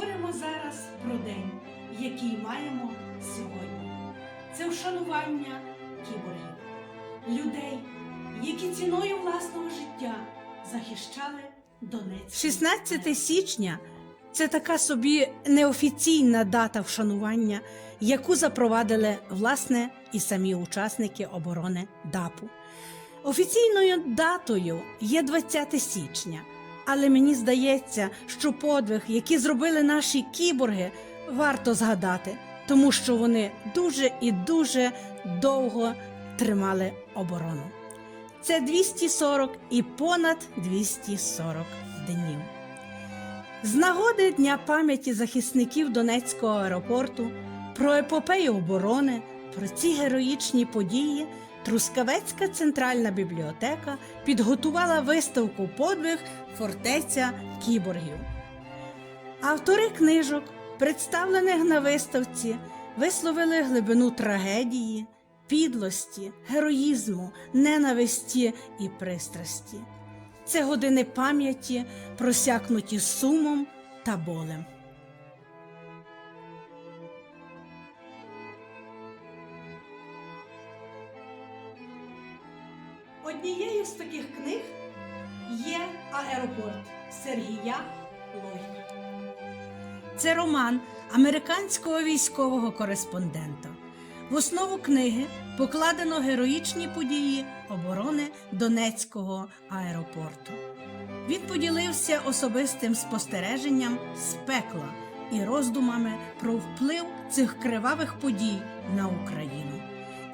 Говоримо зараз про день, який маємо сьогодні. Це вшанування кіборгів, людей, які ціною власного життя захищали Донецьк. 16 січня це така собі неофіційна дата вшанування, яку запровадили власне і самі учасники оборони ДАПу. Офіційною датою є 20 січня, але мені здається, що подвиг, який зробили наші кіборги, варто згадати, тому що вони дуже і дуже довго тримали оборону. Це 240 і понад 240 днів. З нагоди Дня пам'яті захисників Донецького аеропорту про епопею оборони, про ці героїчні події Трускавецька центральна бібліотека підготувала виставку подвиг Фортеця кіборгів. Автори книжок, представлених на виставці, висловили глибину трагедії, підлості, героїзму, ненависті і пристрасті. Це години пам'яті, просякнуті сумом та болем. Однією з таких книг є Аеропорт Сергія Лойка. Це роман американського військового кореспондента. В основу книги покладено героїчні події оборони Донецького аеропорту. Він поділився особистим спостереженням з пекла і роздумами про вплив цих кривавих подій на Україну.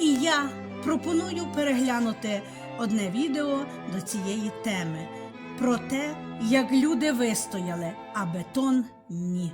І я пропоную переглянути одне відео до цієї теми про те, як люди вистояли, а бетон ні.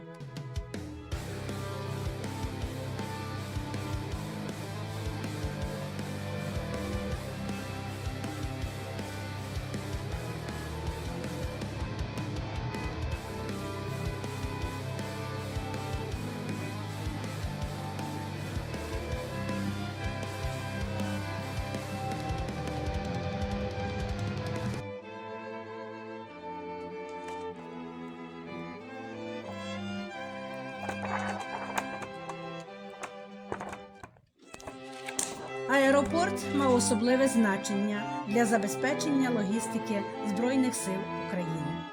Аеропорт мав особливе значення для забезпечення логістики Збройних сил України.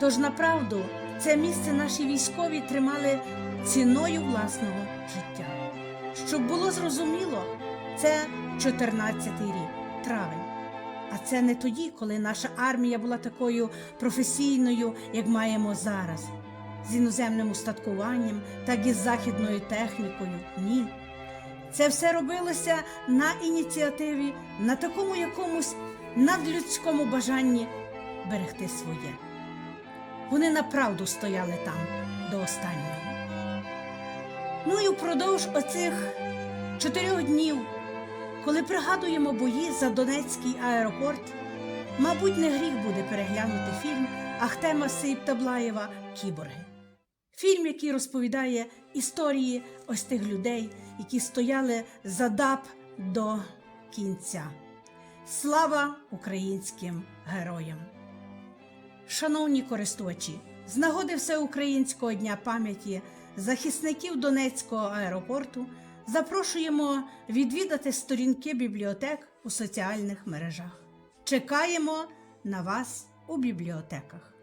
Тож направду це місце наші військові тримали ціною власного життя. Щоб було зрозуміло, це 14-й рік, травень. А це не тоді, коли наша армія була такою професійною, як маємо зараз, з іноземним устаткуванням, так і з західною технікою. Ні. Це все робилося на ініціативі, на такому якомусь надлюдському бажанні берегти своє. Вони направду стояли там до останнього. Ну і впродовж оцих чотирьох днів, коли пригадуємо бої за Донецький аеропорт, мабуть, не гріх буде переглянути фільм Ахтема Сейптаблаєва Кіборги. Фільм, який розповідає історії ось тих людей, які стояли за ДАП до кінця. Слава українським героям! Шановні користувачі, з нагоди Всеукраїнського дня пам'яті захисників Донецького аеропорту запрошуємо відвідати сторінки бібліотек у соціальних мережах. Чекаємо на вас у бібліотеках.